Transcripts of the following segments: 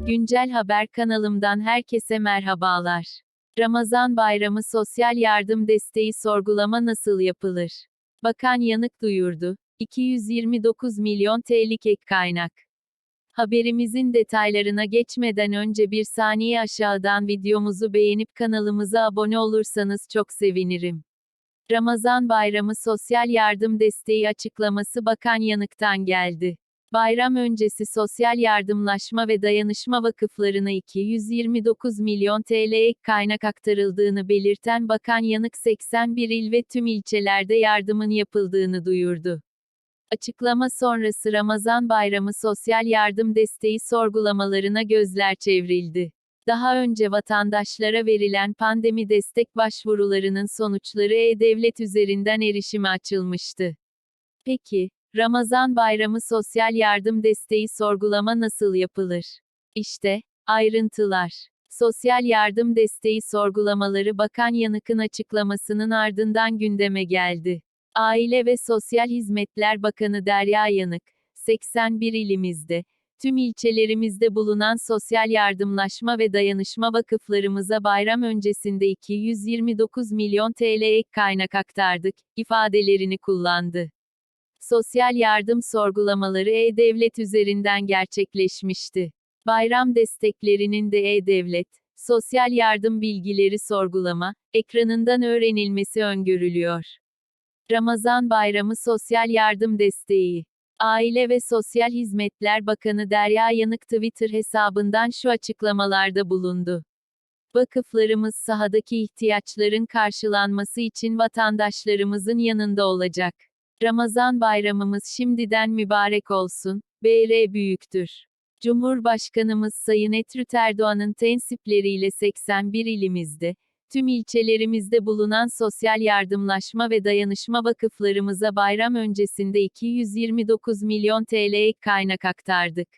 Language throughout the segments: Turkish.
Güncel Haber kanalımdan herkese merhabalar. Ramazan bayramı sosyal yardım desteği sorgulama nasıl yapılır? Bakan yanık duyurdu. 229 milyon TL'lik ek kaynak. Haberimizin detaylarına geçmeden önce bir saniye aşağıdan videomuzu beğenip kanalımıza abone olursanız çok sevinirim. Ramazan bayramı sosyal yardım desteği açıklaması Bakan Yanık'tan geldi. Bayram öncesi sosyal yardımlaşma ve dayanışma vakıflarına 229 milyon TL ek kaynak aktarıldığını belirten Bakan Yanık 81 il ve tüm ilçelerde yardımın yapıldığını duyurdu. Açıklama sonrası Ramazan bayramı sosyal yardım desteği sorgulamalarına gözler çevrildi. Daha önce vatandaşlara verilen pandemi destek başvurularının sonuçları e-devlet üzerinden erişime açılmıştı. Peki, Ramazan bayramı sosyal yardım desteği sorgulama nasıl yapılır? İşte, ayrıntılar. Sosyal yardım desteği sorgulamaları Bakan Yanık'ın açıklamasının ardından gündeme geldi. Aile ve Sosyal Hizmetler Bakanı Derya Yanık, 81 ilimizde, tüm ilçelerimizde bulunan sosyal yardımlaşma ve dayanışma vakıflarımıza bayram öncesinde 229 milyon TL ek kaynak aktardık, ifadelerini kullandı. Sosyal yardım sorgulamaları e-devlet üzerinden gerçekleşmişti. Bayram desteklerinin de e-devlet, sosyal yardım bilgileri sorgulama, ekranından öğrenilmesi öngörülüyor. Ramazan Bayramı Sosyal Yardım Desteği Aile ve Sosyal Hizmetler Bakanı Derya Yanık Twitter hesabından şu açıklamalarda bulundu. Vakıflarımız sahadaki ihtiyaçların karşılanması için vatandaşlarımızın yanında olacak. Ramazan bayramımız şimdiden mübarek olsun. BR büyüktür. Cumhurbaşkanımız Sayın Etrüt Erdoğan'ın tensipleriyle 81 ilimizde, tüm ilçelerimizde bulunan sosyal yardımlaşma ve dayanışma vakıflarımıza bayram öncesinde 229 milyon TL ek kaynak aktardık.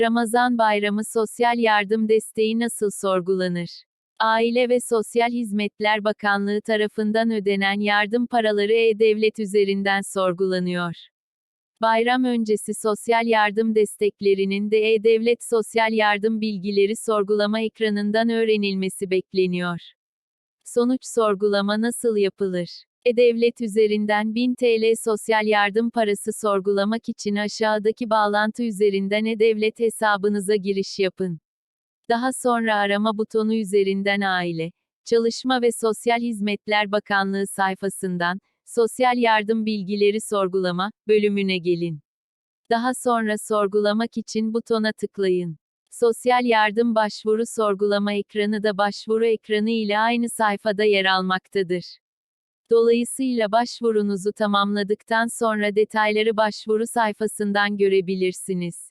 Ramazan bayramı sosyal yardım desteği nasıl sorgulanır? Aile ve Sosyal Hizmetler Bakanlığı tarafından ödenen yardım paraları e-devlet üzerinden sorgulanıyor. Bayram öncesi sosyal yardım desteklerinin de e-devlet sosyal yardım bilgileri sorgulama ekranından öğrenilmesi bekleniyor. Sonuç sorgulama nasıl yapılır? E-Devlet üzerinden 1000 TL sosyal yardım parası sorgulamak için aşağıdaki bağlantı üzerinden E-Devlet hesabınıza giriş yapın. Daha sonra arama butonu üzerinden Aile, Çalışma ve Sosyal Hizmetler Bakanlığı sayfasından Sosyal Yardım Bilgileri Sorgulama bölümüne gelin. Daha sonra sorgulamak için butona tıklayın. Sosyal yardım başvuru sorgulama ekranı da başvuru ekranı ile aynı sayfada yer almaktadır. Dolayısıyla başvurunuzu tamamladıktan sonra detayları başvuru sayfasından görebilirsiniz.